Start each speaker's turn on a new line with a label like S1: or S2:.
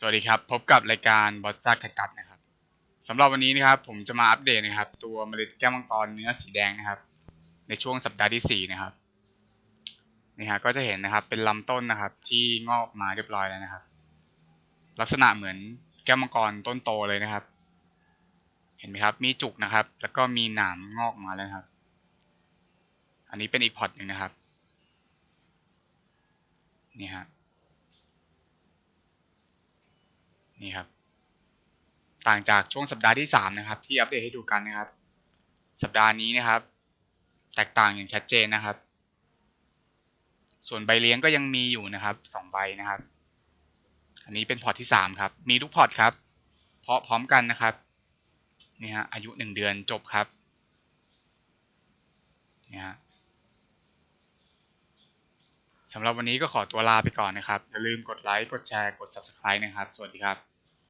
S1: สวัสดีครับ พบกับรายการบอสซ่าคกัดนะครับสำหรับวันนี้นะครับผมจะมาอัปเดตนะครับ ตัวเมล็ดแก้วมังกรเนื้อสีแดงนะครับ ในช่วงสัปดาห์ที่สี่นะครับนี่ฮะก็จะเห็นนะครับเป็นลำต้นนะครับ ที่งอกมาเรียบร้อยแล้วนะครับ ลักษณะเหมือนแก้วมังกรต้นโตเลยนะครับ เห็นไหมครับ มีจุกนะครับ แล้วก็มีหนามงอกมาแล้วครับ อันนี้เป็นอีกพอตหนึ่งนะครับนี่ฮะ นี่ครับ ต่างจากช่วงสัปดาห์ที่สามนะครับ ที่อัปเดตให้ดูกันนะครับ สัปดาห์นี้นะครับ แตกต่างอย่างชัดเจนนะครับ ส่วนใบเลี้ยงก็ยังมีอยู่นะครับสองใบนะครับ อันนี้เป็นพอร์ตที่สามครับ มีทุกพอร์ตครับ เพาะพร้อมกันนะครับนี่ฮะอายุหนึ่งเดือนจบครับนี่ฮะ สำหรับวันนี้ก็ขอตัวลาไปก่อนนะครับ อย่าลืมกดไลค์ กดแชร์ กด subscribe นะครับ สวัสดีครับ